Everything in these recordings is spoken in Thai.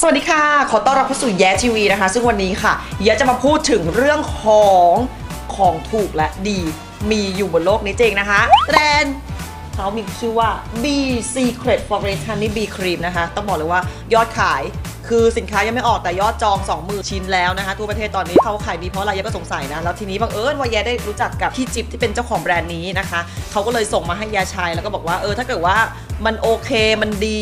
สวัสดีค่ะ ขอต้อนรับเข้าสู่แย้ทีวีนะคะ ซึ่งวันนี้ค่ะแย้จะมาพูดถึงเรื่องของของถูกและดีมีอยู่บนโลกนี้จริงนะคะแบรนด์เขามีชื่อว่า B Secret Forest Honey B Cream นะคะ ต้องบอกเลยว่ายอดขาย คือสินค้ายังไม่ออกแต่ยอดจอง 20,000 ชิ้นแล้วนะคะทั่วประเทศตอนนี้เขาขายดีเพราะอะไรแย้ก็สงสัยนะ แล้วทีนี้บังเอิญว่าแย้ได้รู้จักกับพี่จิ๊บที่เป็นเจ้าของแบรนด์นี้นะคะเขาก็เลยส่งมาให้แย้ใช้แล้วก็บอกว่าเออถ้าเกิดว่ามันโอเคมันดี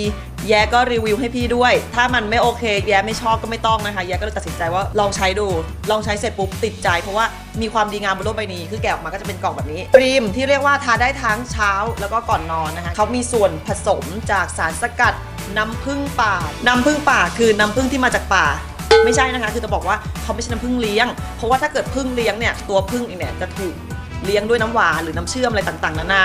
แย้ก็รีวิวให้พี่ด้วย ถ้ามันไม่โอเค แย้ไม่ชอบก็ไม่ต้องนะคะ แย้ก็เลยตัดสินใจว่าลองใช้ดู ลองใช้เสร็จปุ๊บติดใจ เพราะว่ามีความดีงามบนโลกใบนี้ คือแกะออกมาก็จะเป็นกล่องแบบนี้ครีมที่เรียกว่าทาได้ทั้งเช้าแล้วก็ก่อนนอนนะคะเขามีส่วนผสมจากสารสกัด น้ำผึ้งป่า น้ำผึ้งป่าคือน้ำผึ้งที่มาจากป่า ไม่ใช่นะคะ คือจะบอกว่าเขาไม่ใช่น้ำผึ้งเลี้ยง เพราะว่าถ้าเกิดผึ้งเลี้ยงเนี่ยตัวผึ้งเองเนี่ยจะถูกเลี้ยงด้วยน้ำหวานหรือน้ำเชื่อมอะไรต่างๆนานา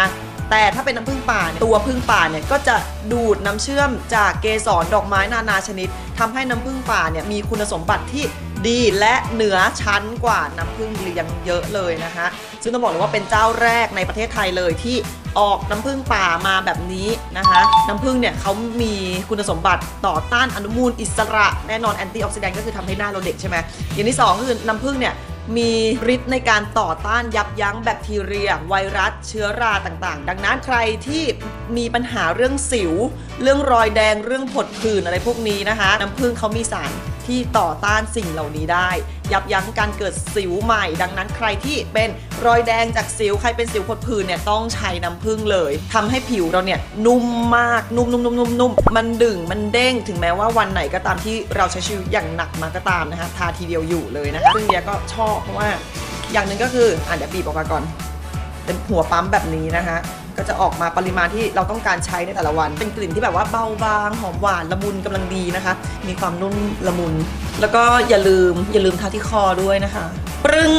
แต่ถ้าเป็นน้ำผึ้งป่าเนี่ยตัวผึ้งป่าเนี่ยก็จะดูดน้ำเชื่อมจากเกสรดอกไม้นานาชนิดทำให้น้ำผึ้งป่าเนี่ยมีคุณสมบัติที่ดีและเหนือชั้นกว่าน้ำผึ้งเลี้ยงเยอะเลยนะคะซึ่งต้องบอกเลยว่าเป็นเจ้าแรกในประเทศไทยเลยที่ ออกน้ำผึ้งป่ามาแบบนี้นะคะน้ำผึ้งเนี่ยเขามีคุณสมบัติต่อต้านอนุมูลอิสระแน่นอนแอนตี้ออกซิแดนต์ก็คือทำให้หน้าเราเด็กใช่ไหมอย่างที่สองก็คือน้ำผึ้งเนี่ยมีฤทธิ์ในการต่อต้านยับยั้งแบคทีเรีย ไวรัส เชื้อราต่างๆ ดังนั้นใครที่มีปัญหาเรื่องสิว เรื่องรอยแดงเรื่องผดผื่นอะไรพวกนี้นะคะ น้ำผึ้งเขามีสาร ที่ต่อต้านสิ่งเหล่านี้ได้ ยับยั้งการเกิดสิวใหม่ ดังนั้นใครที่เป็นรอยแดงจากสิวใครเป็นสิวผดผื่นเนี่ยต้องใช้น้ำผึ้งเลยทำให้ผิวเราเนี่ยนุ่มมากนุ่มนุ่มนุ่มนุ่มนุ่มมันดึงมันเด้งถึงแม้ว่าวันไหนก็ตามที่เราใช้ชีวิตอย่างหนักมาก็ตามนะคะทาทีเดียวอยู่เลยนะคะซึ่งเดียก็ชอบเพราะว่าอย่างหนึ่งก็คืออะเดี๋ยวบีบออกมาก่อนเป็นหัวปั๊มแบบนี้นะคะ ก็จะออกมาปริมาณที่เราต้องการใช้ในแต่ละวัน เป็นกลิ่นที่แบบว่าเบาบางหอมหวานละมุนกำลังดีนะคะ มีความนุ่มละมุน แล้วก็อย่าลืมอย่าลืมทาที่คอด้วยนะคะ ปรึง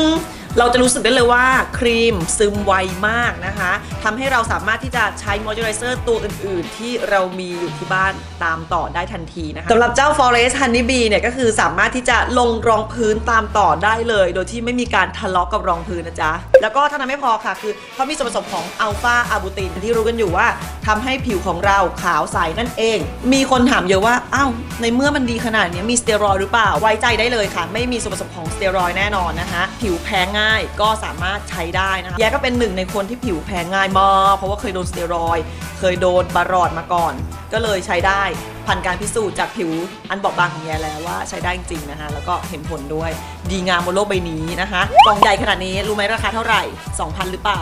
เราจะรู้สึกได้เลยว่าครีมซึมไวมากนะคะทำให้เราสามารถที่จะใช้มอยเจอไรเซอร์ตัวอื่น ๆ ที่เรามีอยู่ที่บ้านตามต่อได้ทันทีนะคะสำหรับเจ้า Forest Honey Bee เนี่ยก็คือสามารถที่จะลงรองพื้นตามต่อได้เลย โดยที่ไม่มีการทะเลาะกับรองพื้นนะจ๊ะ แล้วก็เท่านั้นไม่พอค่ะ คือเขามีส่วนผสมของอัลฟาอะบูตินที่รู้กันอยู่ว่าทำให้ผิวของเราขาวใสนั่นเอง มีคนถามเยอะว่าอ้าวในเมื่อมันดีขนาดนี้มีสเตียรอยด์หรือเปล่าไว้ใจได้เลยค่ะ ไม่มีส่วนผสมของสเตียรอยด์แน่นอนนะคะ ผิวแพ้ง่ายก็สามารถใช้ได้นะคะแย้ก็เป็นหนึ่งในคนที่ผิวแพ้ง่ายมากเพราะว่าเคยโดนสเตียรอยด์เคยโดนบารอดมาก่อนก็เลยใช้ได้ผ่านการพิสูจน์จากผิวอันบอบบางของแยแล้วว่าใช้ได้จริงๆนะคะแล้วก็เห็นผลด้วยดีงามบนโลกใบนี้นะคะกล่องใหญ่ขนาดนี้รู้ไหมราคาเท่าไหร่ 2,000 หรือเปล่า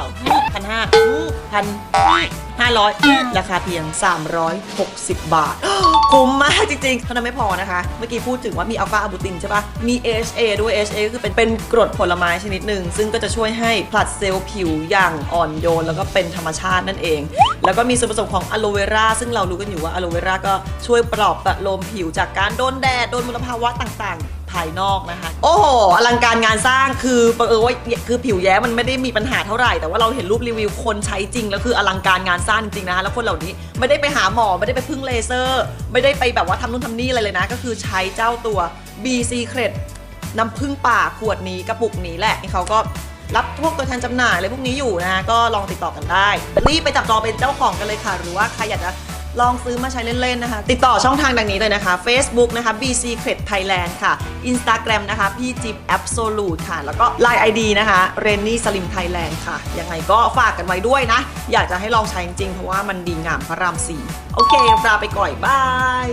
พันห้าพันห้าร้อยราคาเพียง 360 บาทคุ้มมากจริงๆเท่านั้นไม่พอนะคะ เมื่อกี้พูดถึงว่ามีอัลฟาอะบูตินใช่ปะมี HA ด้วย HA ก็คือเป็นเป็นกรดผลไม้ชนิดหนึ่ง ซึ่งก็จะช่วยให้ผลัดเซลล์ผิวอย่างอ่อนโยน แล้วก็เป็นธรรมชาตินั่นเอง แล้วก็มีส่วนผสมของอะโลเวราซึ่งเรารู้กันอยู่ว่าอะโลเวราก็ช่วยปลอบประโลมผิวจากการโดนแดดโดนมลภาวะต่างๆ ภายนอกนะคะ โอ้โหอลังการงานสร้างคือบังเอิญว่าคือผิวแย้มันไม่ได้มีปัญหาเท่าไหร่ แต่ว่าเราเห็นรูปรีวิวคนใช้จริง แล้วคืออลังการงานสร้างจริงๆนะคะแล้วคนเหล่านี้ไม่ได้ไปหาหมอไม่ได้ไปพึ่งเลเซอร์ ไม่ได้ไปแบบว่าทำนู่นทำนี่อะไรเลยนะ ก็คือใช้เจ้าตัว B Secret น้ำผึ้งป่าขวดนี้กระปุกนี้แหละที่เขาก็รับพวกตัวแทนจำหน่ายอะไรพวกนี้อยู่นะคะก็ลองติดต่อกันได้ รีบไปจับจองเป็นเจ้าของกันเลยค่ะ หรือว่าใครอยากจะ ลองซื้อมาใช้เล่นๆนะคะ ติดต่อช่องทางดังนี้เลยนะคะ Facebook นะคะ B Secret Thailand ค่ะ Instagram นะคะ พี่จิ๊บ Absolute ค่ะ แล้วก็ Line ID นะคะ r e n n y Slim Thailand ค่ะ ยังไงก็ฝากกันไว้ด้วยนะ อยากจะให้ลองใช้จริงๆ เพราะว่ามันดีงามพระรามสี่โอเคลาไปก่อนบาย